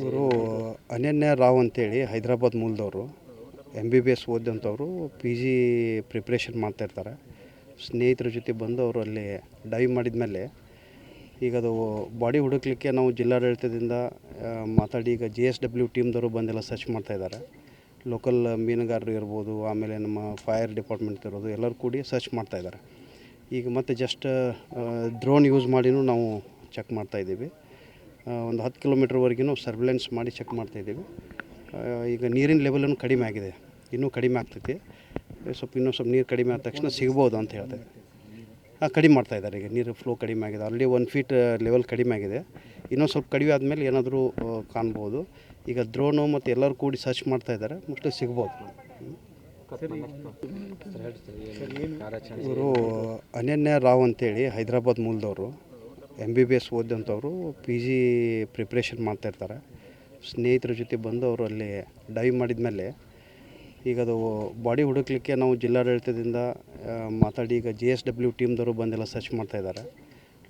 ಇವರು ಅನನ್ಯ ರಾವ್ ಅಂತೇಳಿ ಹೈದರಾಬಾದ್ ಮೂಲದವರು ಎಂ ಬಿ ಬಿ ಎಸ್ ಓದಿದಂಥವ್ರು ಪಿ ಜಿ ಪ್ರಿಪ್ರೇಷನ್ ಮಾಡ್ತಾಯಿರ್ತಾರೆ. ಸ್ನೇಹಿತರ ಜೊತೆ ಬಂದು ಅವರು ಅಲ್ಲಿ ಡೈವ್ ಮಾಡಿದ ಮೇಲೆ ಈಗ ಅದು ಬಾಡಿ ಹುಡುಕ್ಲಿಕ್ಕೆ ನಾವು ಜಿಲ್ಲಾಡಳಿತದಿಂದ ಮಾತಾಡಿ ಈಗ ಜಿ ಎಸ್ ಡಬ್ಲ್ಯೂ ಟೀಮ್ದವರು ಬಂದೆಲ್ಲ ಸರ್ಚ್ ಮಾಡ್ತಾಯಿದ್ದಾರೆ. ಲೋಕಲ್ ಮೀನುಗಾರರು ಇರ್ಬೋದು, ಆಮೇಲೆ ನಮ್ಮ ಫೈರ್ ಡಿಪಾರ್ಟ್ಮೆಂಟ್ ಇರೋದು, ಎಲ್ಲರೂ ಕೂಡಿ ಸರ್ಚ್ ಮಾಡ್ತಾಯಿದ್ದಾರೆ. ಈಗ ಮತ್ತೆ ಜಸ್ಟ್ ಡ್ರೋನ್ ಯೂಸ್ ಮಾಡಿನೂ ನಾವು ಚೆಕ್ ಮಾಡ್ತಾಯಿದ್ದೀವಿ. ಒಂದು ಹತ್ತು ಕಿಲೋಮೀಟ್ರ್ವರೆಗೂ ಸರ್ವಿಲೆನ್ಸ್ ಮಾಡಿ ಚೆಕ್ ಮಾಡ್ತಾಯಿದ್ದೀವಿ ಈಗ ನೀರಿನ ಲೆವೆಲನ್ನು ಕಡಿಮೆ ಆಗಿದೆ. ಇನ್ನೂ ಕಡಿಮೆ ಆಗ್ತೈತಿ. ಸ್ವಲ್ಪ ಇನ್ನೂ ಸ್ವಲ್ಪ ನೀರು ಕಡಿಮೆ ಆದ ತಕ್ಷಣ ಸಿಗ್ಬೋದು ಅಂತ ಹೇಳ್ತಾರೆ ಹಾಂ ಕಡಿಮೆ ಮಾಡ್ತಾ ಇದ್ದಾರೆ ಈಗ ನೀರು ಫ್ಲೋ ಕಡಿಮೆ ಆಗಿದೆ. ಅಲ್ಲಿ ಒನ್ ಫೀಟ್ ಲೆವೆಲ್ ಕಡಿಮೆ ಆಗಿದೆ. ಇನ್ನೊಂದು ಸ್ವಲ್ಪ ಕಡಿಮೆ ಆದಮೇಲೆ ಏನಾದರೂ ಕಾಣ್ಬೋದು. ಈಗ ಡ್ರೋನು ಮತ್ತು ಎಲ್ಲರೂ ಕೂಡಿ ಸರ್ಚ್ ಮಾಡ್ತಾ ಇದ್ದಾರೆ. ಮೋಸ್ಟ್ಲಿ ಸಿಗ್ಬೋದು. ಇವರು ಅನನ್ಯ ರಾವ್ ಅಂತೇಳಿ ಹೈದರಾಬಾದ್ ಮೂಲದವರು. ಎಂ ಬಿ ಬಿ ಎಸ್ ಓದಿದಂಥವ್ರು ಪಿ ಜಿ ಪ್ರಿಪ್ರೇಷನ್ ಮಾಡ್ತಾಯಿರ್ತಾರೆ. ಸ್ನೇಹಿತರ ಜೊತೆ ಬಂದು ಅವರು ಅಲ್ಲಿ ಡೈವ್ ಮಾಡಿದ ಮೇಲೆ ಈಗ ಅದು ಬಾಡಿ ಹುಡುಕ್ಲಿಕ್ಕೆ ನಾವು ಜಿಲ್ಲಾಡಳಿತದಿಂದ ಮಾತಾಡಿ ಈಗ ಜಿ ಎಸ್ ಡಬ್ಲ್ಯೂ ಟೀಮ್ದವರು ಬಂದೆಲ್ಲ ಸರ್ಚ್ ಮಾಡ್ತಾಯಿದ್ದಾರೆ.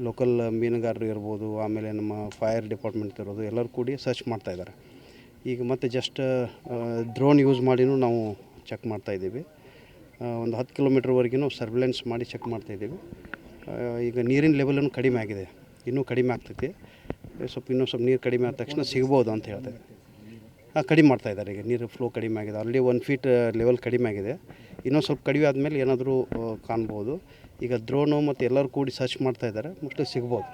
ಲೋಕಲ್ ಮೀನುಗಾರರು ಇರ್ಬೋದು, ಆಮೇಲೆ ನಮ್ಮ ಫೈರ್ ಡಿಪಾರ್ಟ್ಮೆಂಟ್ ಇರೋದು ಎಲ್ಲರೂ ಕೂಡಿ ಸರ್ಚ್ ಮಾಡ್ತಾಯಿದ್ದಾರೆ. ಈಗ ಮತ್ತೆ ಜಸ್ಟ್ ಡ್ರೋನ್ ಯೂಸ್ ಮಾಡಿನೂ ನಾವು ಚೆಕ್ ಮಾಡ್ತಾಯಿದ್ದೀವಿ. ಒಂದು ಹತ್ತು ಕಿಲೋಮೀಟ್ರ್ವರೆಗೂ ಸರ್ವಿಲೆನ್ಸ್ ಮಾಡಿ ಚೆಕ್ ಮಾಡ್ತಾಯಿದ್ದೀವಿ. ಈಗ ನೀರಿನ ಲೆವೆಲನ್ನು ಕಡಿಮೆ ಆಗಿದೆ. ಇನ್ನೂ ಕಡಿಮೆ ಆಗ್ತೈತಿ. ಸ್ವಲ್ಪ ಇನ್ನೂ ಸ್ವಲ್ಪ ನೀರು ಕಡಿಮೆ ಆದ ತಕ್ಷಣ ಸಿಗ್ಬೋದು ಅಂತ ಹೇಳ್ತಾರೆ. ಹಾಂ, ಕಡಿಮೆ ಮಾಡ್ತಾ ಇದ್ದಾರೆ ಈಗ ನೀರು ಫ್ಲೋ ಕಡಿಮೆ ಆಗಿದೆ. ಅಲ್ಲಿ ಒನ್ ಫೀಟ್ ಲೆವೆಲ್ ಕಡಿಮೆ ಆಗಿದೆ. ಇನ್ನೊಂದು ಸ್ವಲ್ಪ ಕಡಿಮೆ ಆದಮೇಲೆ ಏನಾದರೂ ಕಾಣ್ಬೋದು. ಈಗ ಡ್ರೋನು ಮತ್ತು ಎಲ್ಲರೂ ಕೂಡಿ ಸರ್ಚ್ ಮಾಡ್ತಾ ಇದ್ದಾರೆ. ಮೋಸ್ಟ್ಲಿ ಸಿಗ್ಬೋದು.